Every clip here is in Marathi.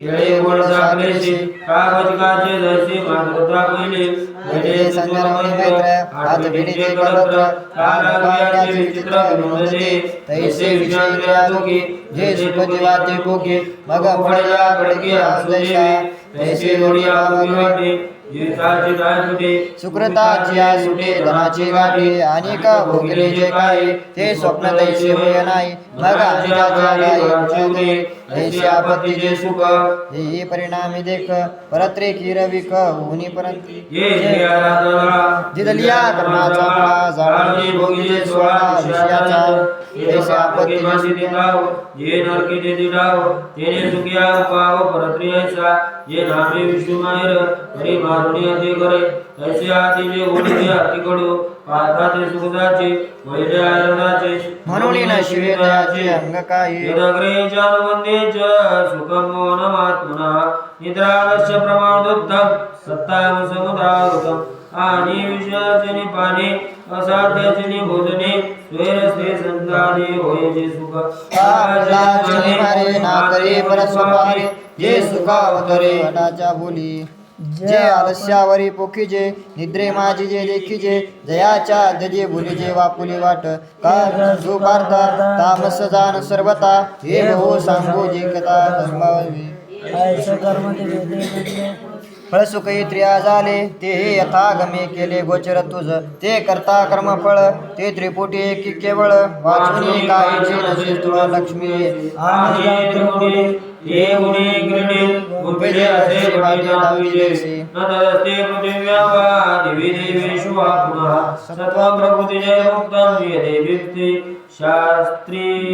केळे गोड साखरेचे कागजकाचे जसे मातृत्वा पहिले. वेळे संग्रामणी मैत्र हात भिडीचे कलत्र कालकाळ्याचे विचित्र विनोदते तैसे विषय दुखी जे सुखती वाते पोके मग तैसे वाटे. आय सुटे धनाची गाठी आणि का भोगले जे काय ते स्वप्न तैसे होय नाही मग आणि तैसे सुख। हे परिणामी देख परत्रे किर विक होनी परंती जिया जिदलिया कर्माचा फळा जाळी भोगीचे सोळा विषयाचा तैसे आपत्तीचे सुख। ये नरकीचे दिडाव तेने सुखिया उपाव परत्रियसा ये नामे विष्णुमायर हरी मारुणी अति करे तैसे आतीचे ओढते अति कडू पार्थाचे सुखदाचे वैद्य आनंदाचे म्हणून न शिवे दयाचे अंग काही यदग्रेच अनुवंदेच सुखं मौनमात्मना। निद्रालस्य प्रमादोत्तम सत्ताम समुदारुतम आणि विषयाचे निपाने असाध्याचे निभोजने स्वैरस्ते संताने होयचे सुख। आपलाचे मारे ना करे परस्वपारे जे सुखावतरे हटाच्या बोली। जे आलस्यावरी पोखीजे निद्रे माझी जे देखीजे जयाच्या दजे भुलीजे वापुली वाट। का जो पार्था तामस जान सर्वता हे बहु सांगू जे कथा धर्मावी फळसुखी त्रिया झाले ते हे यथागमे केले गोचर तुझ। ते करता कर्मफळ ते त्रिपुटी एकी केवळ। वाचुनी काहीची नसे तुला लक्ष्मी। ये गुणे क्रीडे गुंपेजे असे वाटे नाविजेसे न तदस्ते पृथिव्या वा दिवी देवेषु वा पुनः। सत्त्वं प्रकृतिजय मुक्तं यदे वित्ति। शास्त्रीभिर्गुणैः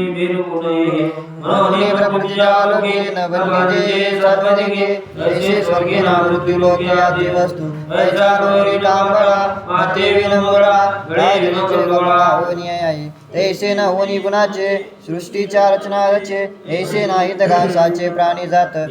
मनोनि प्रकृतिजालोके न वर्गीजे सत्त्वदिगे तैसे स्वर्गे न मृत्युलोके आदि वस्तु। ऐसा गौरी माते विनम्बळा गणे विनोचोगळा होनी ऐसे न होनी गुणाचे सृष्टीच्या रचना रचे ऐसे नाही घासाचे प्राणी जात आहे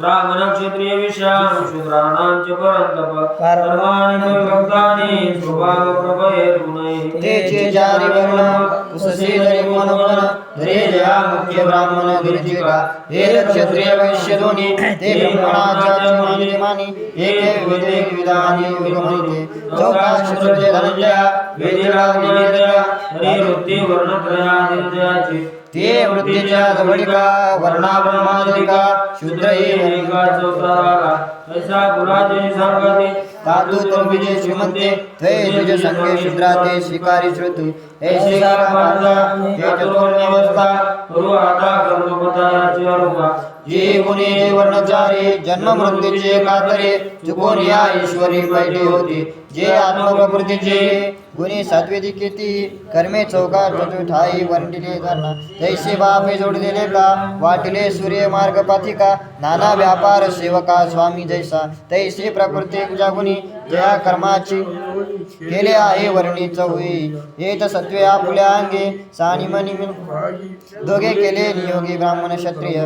ब्राह्मण क्षत्रिय विषाम शूद्राणां च परन्तप कर्माणि भक्तानि स्वभाव प्रभये गुणै ते तेचे जारी वर्ण कुससे जरी मन मन धरे जया मुख्य ब्राह्मण गिरजिका हे क्षत्रिय वैश्य दोन्ही ते ब्रह्मणाच्या मानी मानी एके विविधे विधानी विगमनिते चौका क्षत्रिय धनंजया वेदिरा गुणेंद्रिया हरी वृत्ती वर्णत्रयादित्याची ते वृत्तीच्या जवळिका वर्णा ब्रह्मादिका शूद्र हे सांगते तातु श्रीमंते थै संगे शिकारी श्रुतु ऐसे आता कर्मपदाची जे गुणे वर्णचारे जन्म मृत्यूचे कातरे चुकून या ईश्वरी पहिले होते। जे आत्मप्रकृतीचे गुणी सात्विकी किती कर्मे चौका चतुठाई वर्णिले धरणा तैसे बापे जोडलेले का वाटिले सूर्य मार्ग पाथिका नाना व्यापार सेवका स्वामी जय तैसा तैसे प्रकृती गुणी जया कर्माची केले आहे वर्णित होई. हेत सत्वे आपुल्या अंगे. सानी मनी दोघे केले नियोगी ब्राह्मण क्षत्रिय.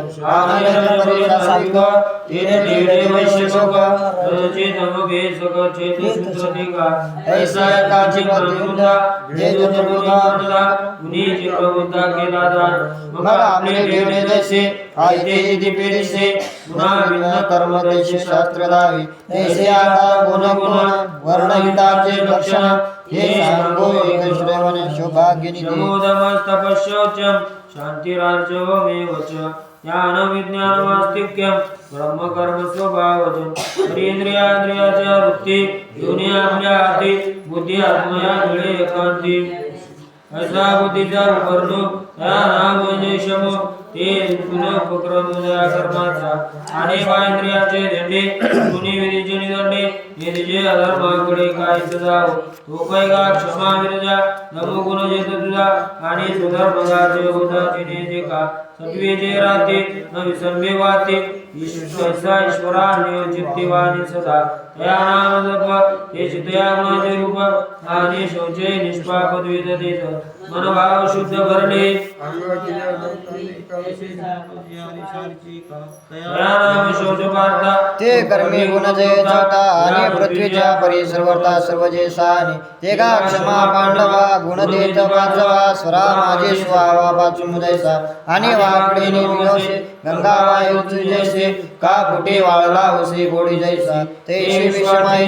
मग जैसे आयते गुणा विना कर्म तैसे शास्त्र दावी तैसे आता गुण गुण वर्णहिताचे लक्षण हे सांगो एक श्रवण शोभागिनी शमोदमस्तपशौचम शांतिरार्जवमेव च ज्ञानविज्ञानमास्तिक्यं ब्रह्मकर्म स्वभावजं हरीन्द्रियाद्रियाच्या वृत्ती योनी आज्ञाती बुद्धी आत्मया मिळे एकांती ऐसा बुद्धीचा वर्णो या नाम शम ते पुनःपक्रम या कर्माचा आणि इंद्रियाचे झेंडे कुणी विधीचे निदंडे हे अधर्माकडे काय जाव तो कैगा क्षमा विरजा नमो गुण जेत तुझा आणि सुधर्मगाचे होता तिने जे का? सत्वे जे राहते न विसंबे वाते ईश्वरा ईश्वरा चित्तिवाणी सदा. तया नाम जप ते चितया गुणाचे रूप आणि शौचे निष्पाप द्वित देत मनभाव शुद्ध करणे. ते कर्मी गुण जय आणि पृथ्वीच्या परिसरवरता सर्व जे ते का क्षमा पांडवा गुण देत स्वरा माझे स्वावा वाचून जैसा। आणि वाकडे गंगा वायू जैसे। का कुठे वाळला उसे गोडी जैसा? ते विषमाय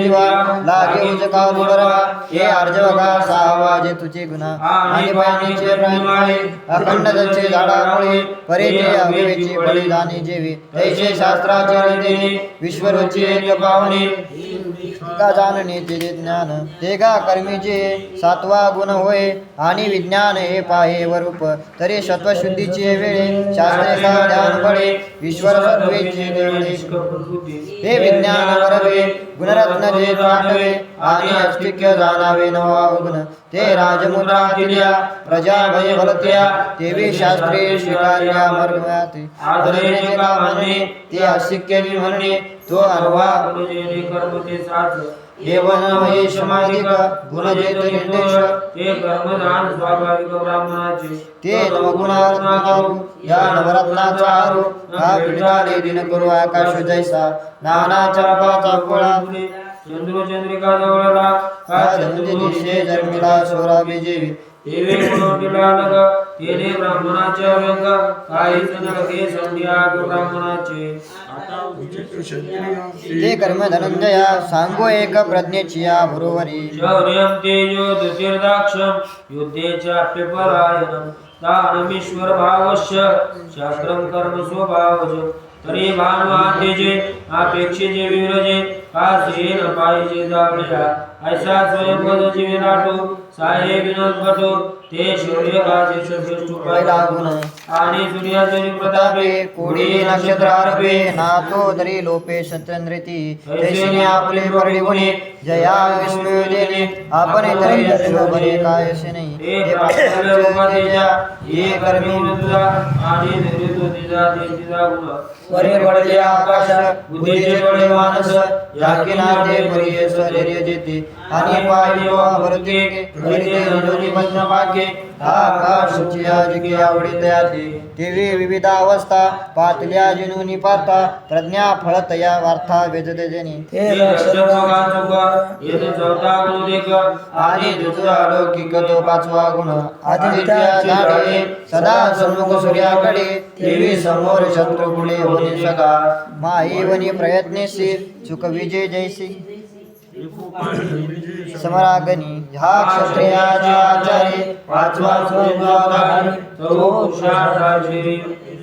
लागे उज का बरवा हे अर्जवगा सहावा जे तुझे गुन्हा आणि पाण्याचे प्राणवाळे अखंड जचे झाडामुळे परेचे अभिवेचे बलिदानी जेवी. तैसे शास्त्राचे रीतीने विश्वरूचे एक पावणे. का जाणणे ते ज्ञान. ते कर्मीचे सातवा गुण होय आणि विज्ञान हे पाहे वरूप. तरी सत्वशुद्धीचे वेळे शास्त्रे का ध्यान पडे ईश्वर सत्वेचे देवळे हे विज्ञान वरवे गुणरत्न जे पाठवे आणि अस्तिक्य जाणावे नवा गुण ते राजमुद्रा दिल्या प्रजा भय भरत्या देवी शास्त्रे स्वीकारल्या मर्म्याते आदरणे ते अस्तिक्य म्हणणे तो अनवा कर्म ते साच हे वन महेश मागिक गुण जेत निर्देश ते कर्मदान स्वाभाविक ब्राह्मणाचे. ते नवगुणारत्नारू या नवरत्नाचा आरू. हा पिठाले दिन करू आकाश जैसा. नाना चंपाचा फळा चंद्र चंद्रिका जवळला. हा धनुजे दिशे जन्मिला सोरा बिजेवी देवे गुणोटिलानक तेने ब्राह्मणाचे व्यंग काहीच नरके संध्याग ब्राह्मणाचे ते कर्म धनंजया सांगो एक प्रज्ञेची या बरोबरी शौर्यं तेजो ज्योतिर्दाक्षं युद्धे चाप्यपरायणं दानमीश्वर भावस्य शास्त्रं कर्म स्वभावज। तरी भानुआतेजे अपेक्षेचे विरजे कासे न पाहिजे जावल्या ऐसा स्वयंपद जीवे नाटो साहे विनोद भटो ते शौर्य आणि सूर्याचे प्रतापे कोडी नक्षत्र आरपे नातो तरी लोपे शत्रंद्रिती तैसिने आपले परिगुणे जया विष्णू देणे आपण तरी शोभने काय असे नाही हे कर्मी आणि निर्मित गुण पडले आकाश बुद्धीचे मानस या किनारे शरीर जेते आणि आकाशची तयाते तेवी विविध अवस्था पातल्या जिनुनी पाता प्रज्ञा फळत या वार्था वेदते जनी हे येथे चौथा गुण आणि दुसरा अलौकिक तो पाचवा गुण आदित्य सदा सन्मुख सूर्याकडे देवी समोर शत्रुगुणे पुढे होणे सदा माई वनी प्रयत्नेशी चुक विजय जयसी। समरागनी ह्या क्षत्रियाचे आचारी पाचवा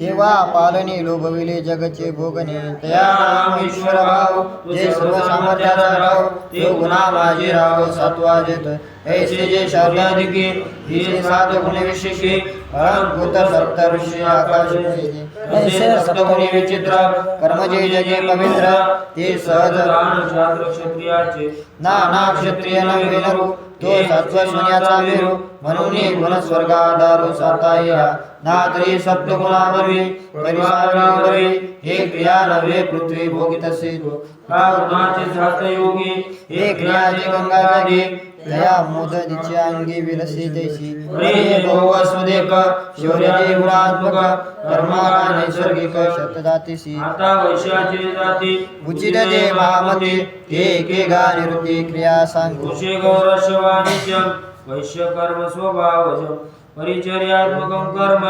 तेव्हा पालने लोभविले जगचे भोगने तया राम ईश्वर भाव जे सर्व सामर्थ्याचा राव ते गुणा माझे राव सात्वा देत. ऐसे जे शब्दाधिके हे सात गुणे विशेषे परमभूत सप्त ऋषी आकाश ऐसे सप्तगुणी विचित्र कर्म जे जगे पवित्र ते सहज राम शास्त्र क्षत्रियाचे. नाना क्षत्रिय नवेनरू तो सत्वशून्याचा विरू म्हणून गुण स्वर्गाधारू साता या ना तरी सत्य गुणावरी तरी हे क्रिया नव्हे पृथ्वी भोगित असे तू शास्त्र योगी हे क्रियाचे गंगा जागे दया मोदनीची अंगी विलसी बहु सुदेक शौर्याचे गुणात्मक कर्माला नैसर्गिक शतदातीसी आता वैश्याचे जाती. उचित दे महामती ते एके गा निवृत्ती क्रिया सांगू. पुरुषे गौरशवानित्यं वैश्य कर्म स्वभावजं परिचर्यात्मकं कर्म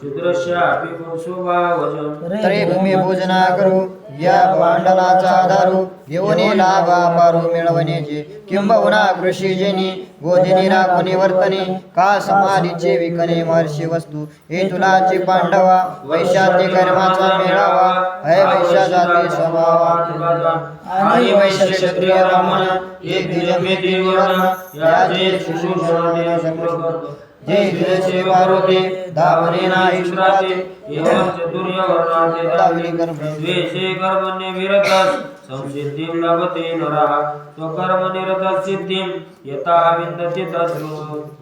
शूद्रस्यापि स्वभावजं तरी भूमी पूजना करू. या भांडणाचा आधारू घेऊन लाभा पारू मिळवण्याचे किंबहुना कृषी जेनी राखुनी वर्तने का समाधीचे विकणे महर्षी वस्तू हे तुलाची पांडवा वैशाचे कर्माचा मेळावा हय वैशाचे जाती स्वभावात आणि वैश्य क्षत्रिय ब्राह्मण एक द्विजमे त्रिवर्ण याचे शुश्रूषणे शंकर जे द्विजसे पार्वते धावनेना ईश्वराते एवं चतुर्यवर्णाचे दाविनी कर्म. द्वेषे कर्मण्य विरतस् संसिद्धिं लभते नरः यथा विन्दति तद्रुः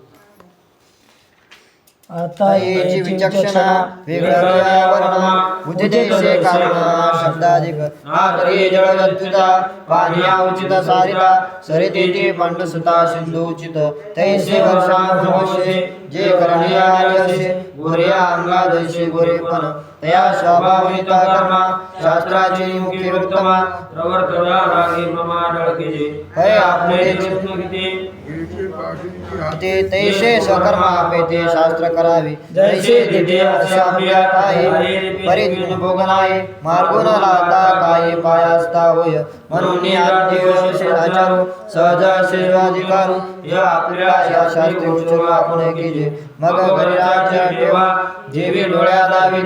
आता येची विचक्षणा वेगळ्या वर्ण उदिदेशे कारण शब्दाधिक. आकरे जळवत्युता पानिया उचित सारिता सरितेती पांडसुता सिंधू उचित. तैसे वर्षा प्रवशे जे करणीय आर्यसे गोऱ्या अंगा जैसे गोरेपण तया कर्मा शास्त्राची मुख्य उत्तमा रागे आपले किती ते तैसे स्वकर्मा आपे शास्त्र करावे जैसे तिथे असे आपल्या काय परिज्ञ भोगनाये। मार्गो न लाता काय पायास्ता होय म्हणून आद्य आचारू सहज असे या आपल्या या शास्त्री उच्चरू आपण केले मग घरी राज्य ठेवा जेवी डोळ्याला दावी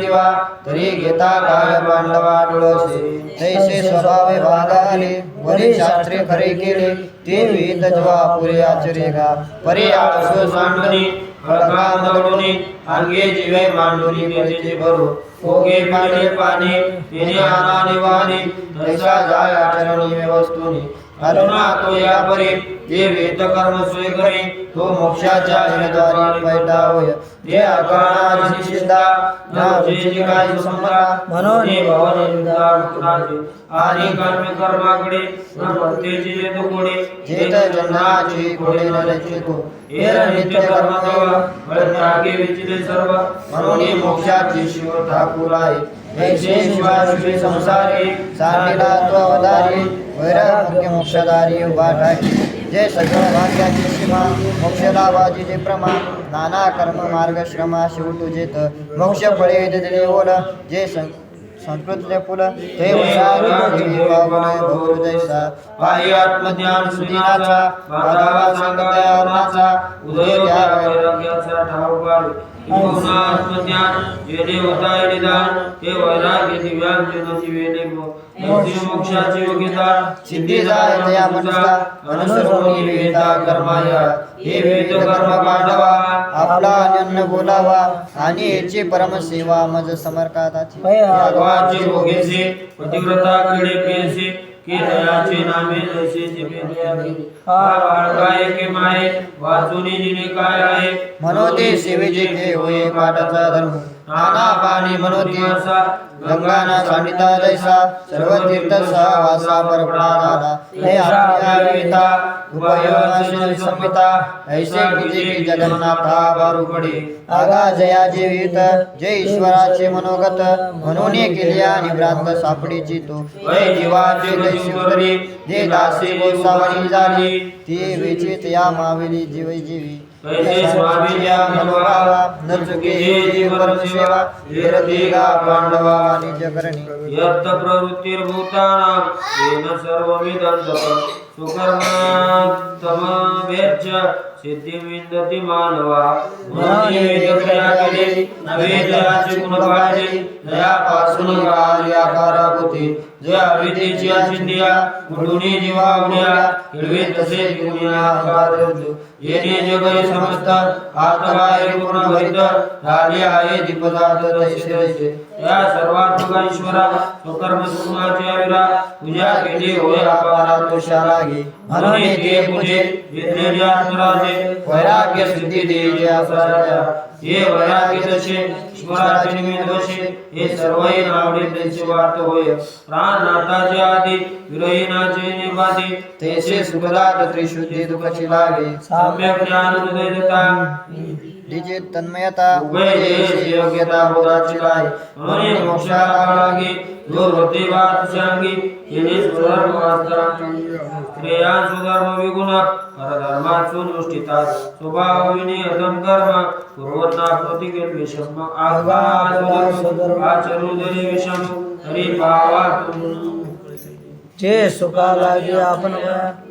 तरी घेता काय पांडवा डोळसे. तैसे स्वभावे भागाले वरी शास्त्रे खरे केले. तीन वेद जवा पुरे आचरेगा परे आळसो सांडणी खळगा मगडुनी अंगे जीवे मांडुनी मेजेचे भरू ओगे पाणी पाणी तिने आना निवानी तैसा जाय आचरणी व्यवस्तुनी अर्जुना तो या परी जे वेद कर्म सोय करे तो मोक्षाच्या हिरद्वारी पैदा होय. जे अकरणाची सिद्धा ना विजयी काय संमता म्हणून हे भवन कुणाचे आणि कर्म कर्माकडे न भक्तीची जे कोडे जेत जन्माची घोडे न रचितो हेर नित्य कर्म देव त्यागे विचिले सर्व म्हणून हे मोक्षाची शिव ठाकूर आहे वैशे संसारी सांडलेला तो अवतारी मुख्य मोक्षदारी उभा ठाई जे सगळ भाग्याची सीमा मोक्ष लाभाची जे प्रमा नाना कर्म मार्ग श्रमा शिव तुझेत मोक्ष फळे दिले ओल जे संस्कृतले ते आत्मज्ञान सुदिनाचा सांगता अरुणाचा. उदय त्या वैराग्याचा ठाव आत्मज्ञान होता निदान वैराग्य दिव्यांचे मोक्षाची योग्यता सिद्धी हे विविध कर्म काढावा आपला अनन्य बोलावा आणि याची परमसेवा मज समर्काताची भगवानचे भोगेसे पतिव्रता किडे पेसे की दयाचे नामे जैसे जिमे दया केली. हा बाळका एके माये वाचुनी जिने काय आहे मनोते सेवेचे हे होय पाठाचा धर्म नाना पाणी मनोते गंगाना सांडिता जैसा सर्व तीर्थ सहवासा परपडा दादा हे आपल्या विविधा उभय संहिता ऐसे तुझे जगन्नाथा बारुपडी। आगा जया जीवित जय ईश्वराचे मनोगत म्हणून केली आणि भ्रांत सापडीची तो वय जीवाचे दैशिवरी जे दासी गोसावणी झाली ती विचित या मावेली जीव जीवी कैसे स्वामिया मनोभावा न चुके पांडवा आणि यत्त प्रवृत्तिर्भूतानां येन सर्वमिदं तत् सुकर्मतमवेच्च सिद्धिं विन्दति मानवा म्हणून नवे जयाचे गुण पाहिजे दयापासून कार्याकार जया विधीची चिंदिया कुडुनी जीवा उड्या हिरवे तसे दुनिया अंगार येणे जग हे समस्त आतबाहेर पूर्ण भरित राजे आहे दीपदात तैसे तैसे। या सर्वात्मक ईश्वरा स्वकर्म सुखाचे आविरा तुझ्या केले होय अपारा तुषा लागे म्हणून ते पूजे वेदनेच्या आत्मराजे. वैराग्य सिद्धी दे जे हे वैराग्य दशे ईश्वराचे निमित्त दोषे हे सर्वही नावडे त्यांचे वार्त होय. प्राणनाथाचे आधी विरहीनाचे निपाती तेचे सुखदात त्रिशुद्धी दुःखची लागे. सम्यक ज्ञान हृदयता तिचे तन्मयता उभय योग्यता बोधाची लाय म्हणून मोक्षाला लागे जो वृत्ती वाद सांगी येणे सुधर्म वास्ता स्त्रिया सुधर्म विगुण परधर्मात सुनुष्ठितात स्वभाव विनियतम कर्म कुर्वन्ना प्रतिगत विषम आघात आचरू जरी विषम हरी भावातून जे सुखा लागे आपण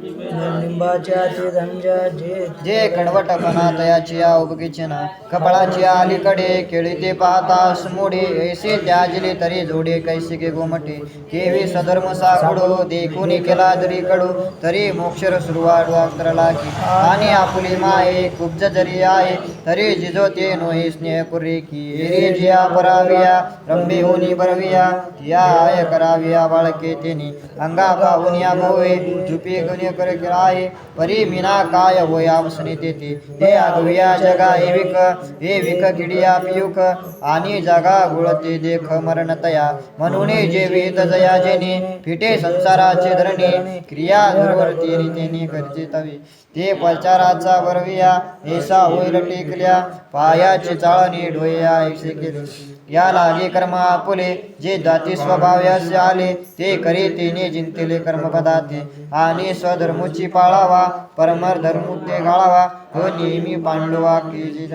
लिंबाच्या ते धंजा जे जे कडवटपणा तयाची उबगीचे ना कपाळाची अलीकडे केळी ते पाहतास मोडे ऐसे त्याजले तरी जोडे कैसे के गोमटे केवी सधर्म साकडो देखुनी केला जरी कडू तरी मोक्षर सुरुवात वाक्तरला की आणि आपुली माये कुब्ज जरी आहे तरी जिजो ते नोही स्नेह कुरे की एरी जिया पराविया रंबे होनी बरविया या आय कराविया बाळके तेनी अंगा पाहुनिया मोवे झुपे गुन्हे कर आहे परी मीना काय होया वसने तेते हे आगविया जगा हे विक हे विक किडिया पियुक आणि जगा गुळते देख मरण तया म्हणून जे वेद जया जेने फिटे संसाराचे धरणे क्रिया दुर्वर्ती रीतीने करते तवे ते प्रचाराचा वरविया ऐसा होईल टेकल्या पायाचे चाळणी डोया एकसे केले या लागे कर्म आपुले जे जाती स्वभाव्यास आले ते करी तेने जिंकले कर्म पदाते आणि स्वधर्मची पाळावा परमर धर्म ते गाळावा हो नेहमी पांडवा की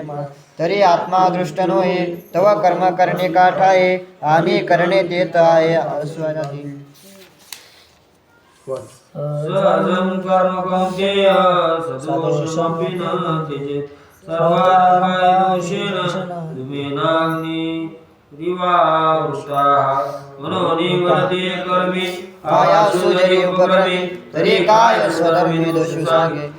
तरी आत्मा दृष्ट नोहे तव कर्म करणे काठाये आणि करणे देत आहे अस्वराधी सहजं कर्म कौन्तेय सदोषमपि न त्यजेत् सर्वात्मयोषेण धूमेनाग्नि दिवावृष्टाः कर्मे उपक्रमे तरी काय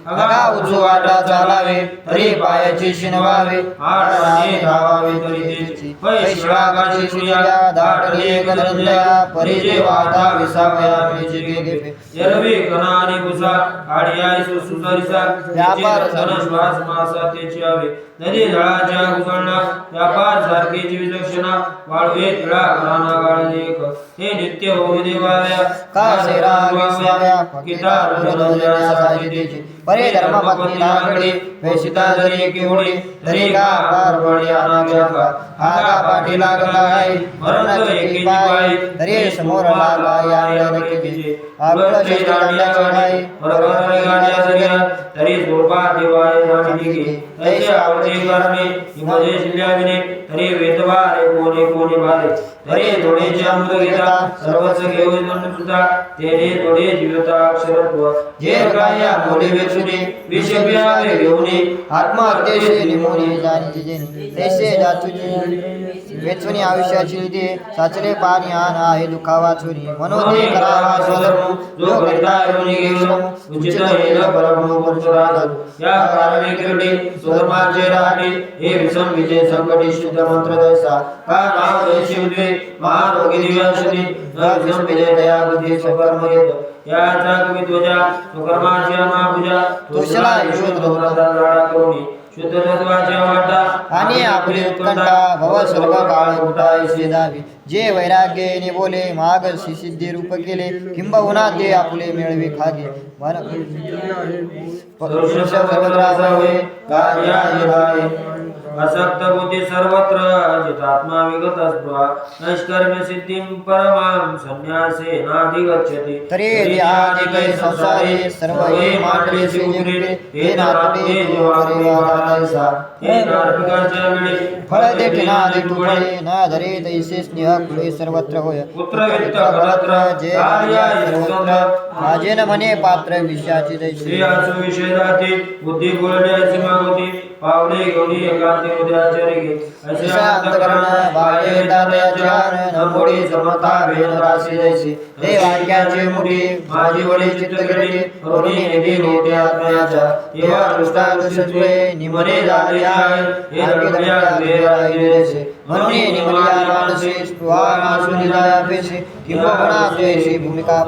अगा उजू वाटा चालावे तरी पायाची शिनवावे आडाने धावावे तरी तेची पैश्वागाची परिजे वाटा विसावया यरवे कणाने कुसा आडियाई सुसुसरिसा व्यापार धन श्वास मासा त्याची आवे. नदी जळाच्या घुसळणा व्यापार सारखीची विलक्षणा वाळवे तिळा घराना गाळ लेख. हे नित्य होऊ देवालया. कासे रागेस्वाव्या फकिता रुरदोजया साजितेची परे धर्म पत्नी लाकडी वेशिता जरी केवडी तरी का पारवडी अनाग्याका आगा पाठी लागला आहे मरण एकी पाय तरी समोर लागला या नक्की आगळ चेष्टा दंडाची नाही बरोबर गाड्या सगळ्या तरी झोपा देवाय जाणी की ऐसे आवडते करणे हिमजे शिल्याविने हरे वेदवा हरे कोणी कोणी बाले. हरे थोडेचे अमृत घेता सर्वच घेऊन सुद्धा. तेने थोडे जीवता अक्षरत्व जे काय बोले वेचुने विषप्या घेऊने आत्महत्येशी निमोने जाणीचे जेनी तैसे जाचुनी वेचुनी आयुष्याची निधी साचले पाणी आण आहे दुखा वाचुनी मनोदे करावा स्वधर्म. जो करता योनी घेऊन उचित हेल परब्रह्म पुरुषराज या कारणे कीर्ती स्वधर्माचे राहणे हे विषम विजय संकटे शुद्ध मंत्र दैसा. का नाव दैशी उद्वे महारोगी दिव्यांशनी न विषम विजय दया बुद्धी स्वकर्म येत. याचा कविध्वजा स्वकर्माची महापूजा तुषला यशोध राडा करुणी. आणि आपली उत्कंठा भव स्वर्ग काळ उठाय शेजावी जे वैराग्यने बोले माग सिद्धी रूप केले. किंबहुना ते आपले मिळवे खागे. मन पुरुष सर्वत्र असावे कार्याय असक्त बुद्धी सर्वत्र जितात्मा विगत स्पृहा नैष्कर्म्य सिद्धिं परमां संन्यासे नाधिगच्छति। तरी आदिकै संसारे सर्व हे मांडले श्रीजुरे हे नारदे जीवासा हे कार्तिकाच्या वेळी फळ देखी ना देखू फळे ना धरे तैसे स्नेह कुळे सर्वत्र होय। पुत्र वित्त कलत्र जे कार्याय सर्वत्र। माझे न म्हणे पात्र विषयाची श्री दैसे असु विषय जाती बुद्धी बोलण्याची मागोती पावले घेऊन एकांती। उद्याचरी घे असे अंतकरण बाह्य समता भेद राशी जैसी हे वाक्याचे मुठी माझी वडी आत्मयाच्या तेव्हा निमने झाले आहे हे जैसे म्हणून किंबहुना भूमिका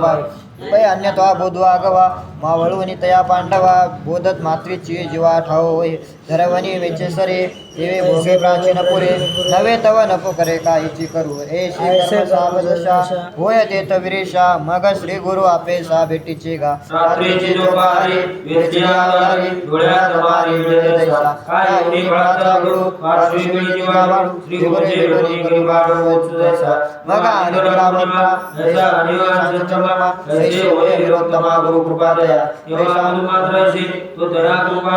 पै अन्यथा बोधवा गवा मावळवणी तया पांडवा बोधत मातृची जीवा ठाव होय। धरवणी वेचेसरे देवे भोगे प्राचीन पुरे नवे तव नको करे काहीची करू. ए श्री सावदशा होय देत विरेशा मग श्री गुरु आपे सा भेटीचे गा रात्रीची डोळ्यात तैसा काय उनी फळाचा गुरु पार्श्वी मिळती वाढू श्री गुरुचे भेटून करी वाढू वचू जैसा मग अनिवार्य संचमा जैसे होय विरोत्तमा गुरु कृपा दया एवढा मात्र असे तो दया कृपा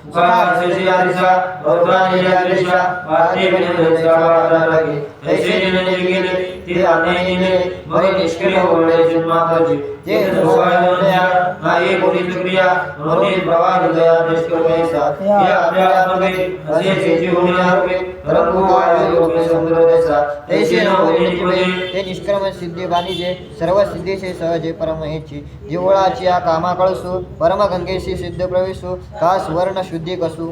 స్వరాశిషియాదిశ భౌతానియాదిశ వాద్యమిని దృశ్యవాదాలకి దైశీని నిగిలి ते गेले मग निष्क्रिय होणे जन्मापाची ते सोवायला नाही कोणी क्रिया म्हणून प्रवाह हृदया निष्क्रियसा या आत्मगे असे चेची होणे आरोपे रंगू वायू योगे समुद्र देसा तैसे न होणे ते निष्क्रम सिद्धी बाणिजे सर्व सिद्धीशी सहजे परम हेची जिवळाची या कामा कळसू परम गंगेशी सिद्ध प्रवेशू का सुवर्ण शुद्धी कसू?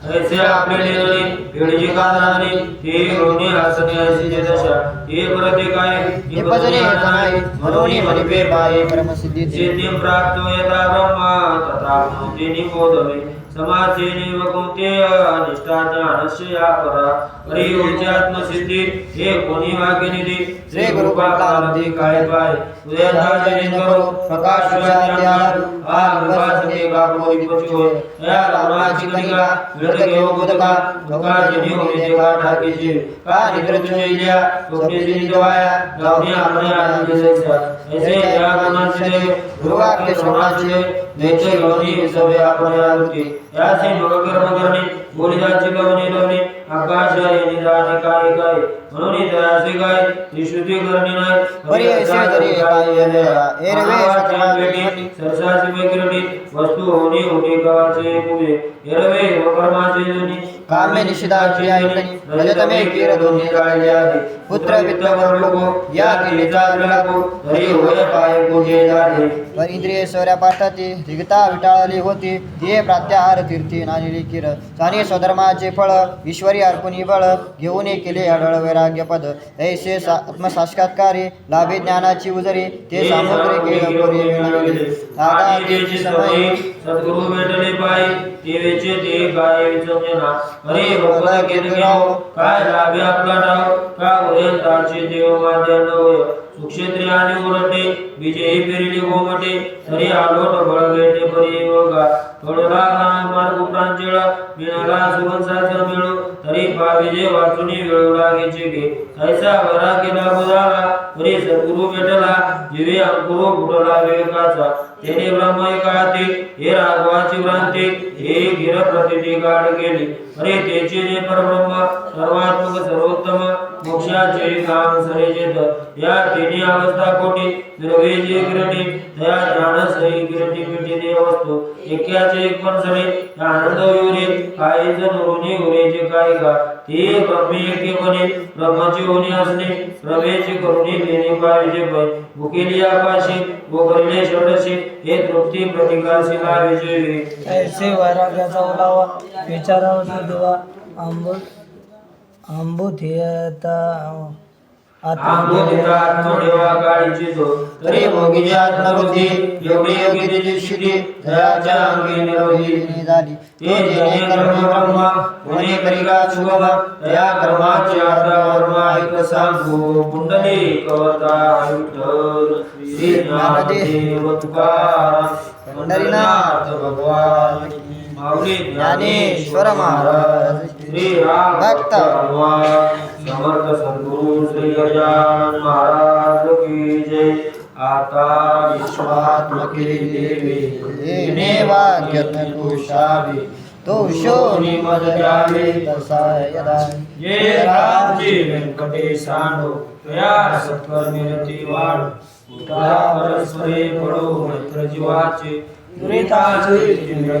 ऐसे आपले निर्णय वेळची कानाने ते होणे हसणे अशी जे दशा हे प्रति काय हे भजने नाही म्हणून म्हणिबे पाये परमसिद्धी. सिद्धिं प्राप्तो यथा ब्रह्मा तथा नोते निबोधवे समासेनैव कौन्तेय अनिष्टा ज्ञानस्य या परा परियोच्यात्मसिद्धी हे कोणी वाक्यनिधी श्री गुरुपादाब्दी काय पाय उदयताचे करो प्रकाश विचार्याला आ कृपासने गापो विपचो या रामाची कनिका विरत घेऊ बुदका भगवान जिनी होई देवा ठाकीची का निद्रचुइल्या स्वप्ने निजवाया गावनी आपल्या आनंद ऐसे या गुणांचे गुरुवाक्य श्रवणाचे नेचे गवनी सवे आपण या याचे मग कर्म करणे बोलिदाचे गवनी लावणे आकाश आहे काय म्हणून काय करणे नाही ऐसे सरसाची वस्तू होणे होणे कर्माचे जनी निषिदाची रजतमे दोन्ही पुत्र वित्त या होय पाय पूजे पाठाती रिगता विटाळली होती ते प्रात्याहार तीर्थी नानिली किर स्वधर्माचे फळ ईश्वरी अर्पणी बळ घेऊन केले अडळ वैराग्य पद ऐसे आत्मसाक्षात्कारी लाभे ज्ञानाची उजरी ते सद्गुरु भेटले ते वेचे ते काय भगवता लाभे आपला डाव? का देव नवय सुक्षेत्रे आणि उरटे विजयी पेरिली गोमटे सरी आलोट बळगेटे परी योगा। थोडला मार्ग प्रांजळ मिळाला सुवंसाचा मिळो तरी पाविजे वाचुनी वेळू लागेचे गे ऐसा वरा केला बुधाला तरी सद्गुरु भेटला जिवे अंकुरो फुटला विवेकाचा। तेने ब्रह्म एकाती हे राघवाची भ्रांती हे गिर प्रतिती गाड केली। अरे तेचे जे परब्रह्म सर्वात्मक सर्वोत्तम मोक्षाचे काम सरे या तिन्ही अवस्था कोटी द्रव्येचे गिरणी त्या ज्ञान सही गिरणी पिटीने वस्तू. एक्याचे एक पण सरे आनंद युरे काही जण ऋणी उरेचे काय का? ते ब्रह्मी एकेपणे ब्रह्माची होणे असणे. प्रभेची करुणी देणे पाहिजे पण भुकेली आकाशी व षडशी. हे तृप्ती प्रतिकाशी लावेचे ऐसे वैराग्याचा ओलावा विचारावर न देवा आंबू आंबुथियता आत्मबोधिता आत्मदेवा काळीची जो तरी भोगीची आत्मवृद्धी एवढी योगी तिची दयाच्या अंगी निरोगी झाली ते जेणे कर्म ब्रह्म करिका सुगम त्या कर्माचे आधार ऐक सांगू. कुंडली कवता विठ्ठल श्री ज्ञानदेव तुकाराम पंढरीनाथ भगवान की. ज्ञानेश्वर महाराज। श्री राम भक्त. भगवान। समर्थ सद्गुरु श्री गजानन महाराज की जय। आता विश्वात्मके देवी। येणे वाक्यत्न कुशावी तो शोनी मद द्यावे तसा यदा। ये रामजी व्यंकटेशांडो तया सत्कर्मी रती वाढ उतरा परस्परे पडो मैत्र जीवाचे दुरिताचे चिंद्र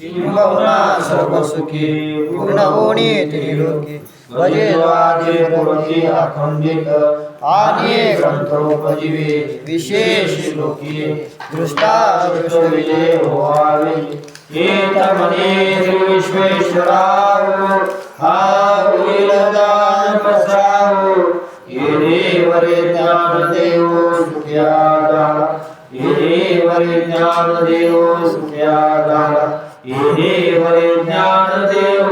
किंबहुना सर्व सुखी पूर्ण होणे त्रिलोकी भजे द्वारे अखंडित आणि ग्रंथोपजीवे विशेष लोकी दृष्टा विजय विश्वेश्वराव हा दान बसावो ये देवरे ज्ञान देव सुख्या गाला देवरे ज्ञान देव गाला ये देवरे ज्ञान देव